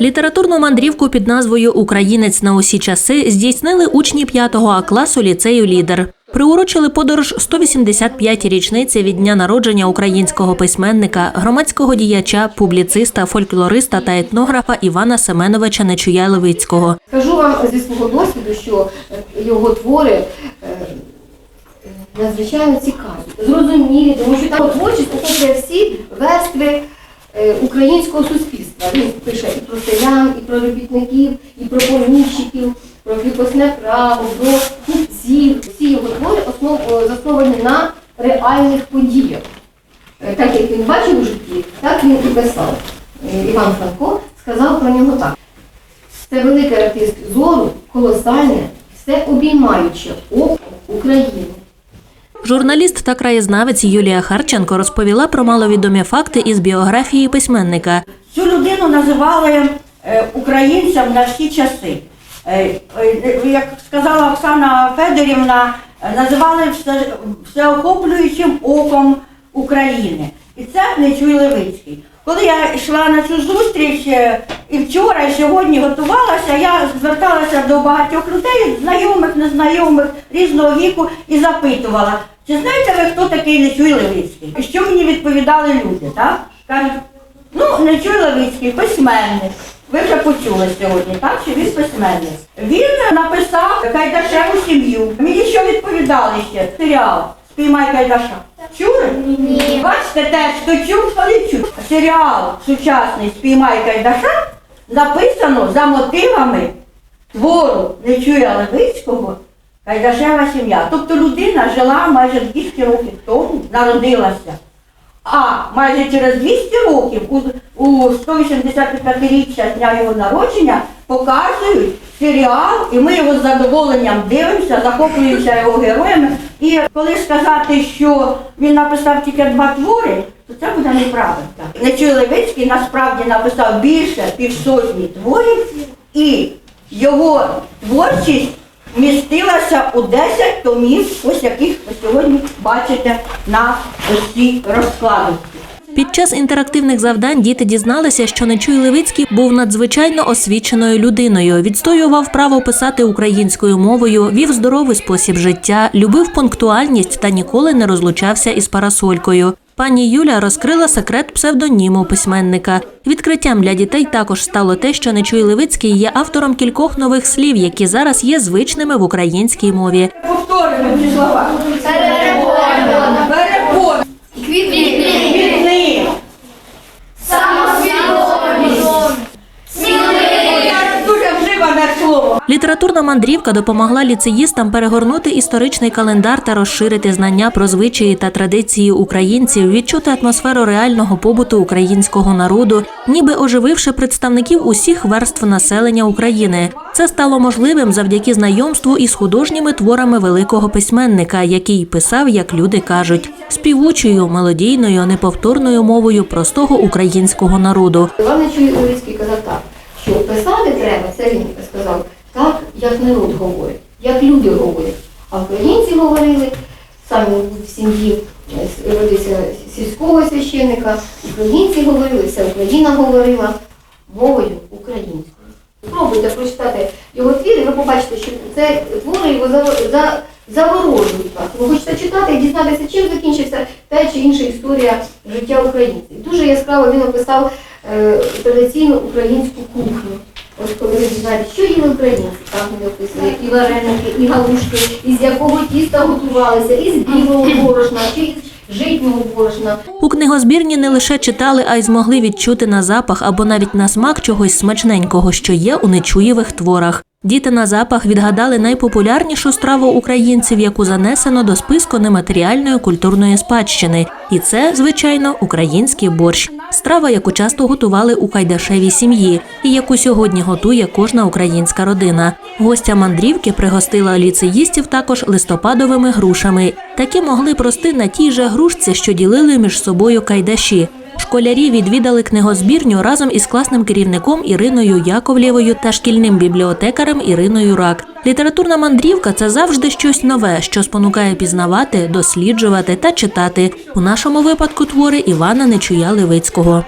Літературну мандрівку під назвою Українець на усі часи здійснили учні 5 А класу ліцею Лідер. Приурочили подорож 185-й річниці від дня народження українського письменника, громадського діяча, публіциста, фольклориста та етнографа Івана Семеновича Нечуя-Левицького. Скажу вам зі свого досвіду, що е, його твори е, надзвичайно цікаві, зрозумілі, тому що там творчість охоплює всі верстви е, українського суспільства. Він пише і про селян, і про робітників, і про поміщиків, про кріпосне право, про купців. Всі його твори основ, засновані на реальних подіях. Е, Так як він бачив у житті, так він і писав. Е, Іван Франко сказав про нього так. Це великий артист зору, колосальне, все обіймаюче око України. Журналіст та краєзнавець Юлія Харченко розповіла про маловідомі факти із біографії письменника. Цю людину називали е, українцем на всі часи. Е, е, Як сказала Оксана Федорівна, називали все, всеохоплюючим оком України. І це Нечуй Левицький. Коли я йшла на цю зустріч і вчора, і сьогодні готувалася, я зверталася до багатьох людей, знайомих, незнайомих, різного віку, і запитувала, чи знаєте ви, хто такий Нечуй Левицький? І що мені відповідали люди, так? Кажуть, Ну, Нечуй Левицький, письменник. Ви вже почули сьогодні, так? Що він письменник. Він написав Кайдашеву сім'ю. Мені що відповідали ще? Серіал Спіймай Кайдаша. Чули? Ні. Бачите, теж хто чув, хто не чув. Серіал сучасний Спіймай Кайдаша написано за мотивами твору Нечуя Левицького Кайдашева сім'я. Тобто людина жила майже 200 років тому, народилася. А майже через 200 років у, у 185-річчя з дня його народження показують серіал, і ми його з задоволенням дивимося, захоплюємося його героями. І коли сказати, що він написав тільки два твори, то це буде неправильно. Нечуй Левицький насправді написав більше півсотні творів, і його творчість вмістилася у 10 томів, ось яких ви сьогодні бачите на цій розкладці. Під час інтерактивних завдань діти дізналися, що Нечуй Левицький був надзвичайно освіченою людиною, відстоював право писати українською мовою, вів здоровий спосіб життя, любив пунктуальність та ніколи не розлучався із парасолькою. Пані Юля розкрила секрет псевдоніму письменника. Відкриттям для дітей також стало те, що Нечуй Левицький є автором кількох нових слів, які зараз є звичними в українській мові. Повторюємо ці слова. Перебор. Перебор. Квітний. Я Дуже вживане слово. Літературна мандрівка допомогла ліцеїстам перегорнути історичний календар та розширити знання про звичаї та традиції українців, відчути атмосферу реального побуту українського народу, ніби ожививши представників усіх верств населення України. Це стало можливим завдяки знайомству із художніми творами великого письменника, який писав, як люди кажуть, співучою, мелодійною, неповторною мовою простого українського народу. Іван Чоловіцький казав так, що писати треба, це він сказав, так, як народ говорить, як люди говорять. А українці говорили, саме в сім'ї е, родився сільського священника, українці говорили, вся Україна говорила мовою українською. Спробуйте прочитати його твір, і ви побачите, що це твори його заворожують вас. Ви хочете читати і дізнатися, чим закінчився та чи інша історія життя українців. Дуже яскраво він описав е, традиційну українську кухню. От коли ви дізнаєтесь, що їли українці, там описує і вареники, і галушки, із якого тіста готувалися, із білого борошна, чи із житнього борошна. У книгозбірні не лише читали, а й змогли відчути на запах або навіть на смак чогось смачненького, що є у нечуєвих творах. Діти на запах відгадали найпопулярнішу страву українців, яку занесено до списку нематеріальної культурної спадщини. І це, звичайно, український борщ. Страва, яку часто готували у кайдашевій сім'ї, і яку сьогодні готує кожна українська родина. Гостя мандрівки пригостила ліцеїстів також листопадовими грушами. Такі могли прости на тій же грушці, що ділили між собою кайдаші. Школярі відвідали книгозбірню разом із класним керівником Іриною Яковлєвою та шкільним бібліотекарем Іриною Рак. Літературна мандрівка це завжди щось нове, що спонукає пізнавати, досліджувати та читати. У нашому випадку твори Івана Нечуя Левицького.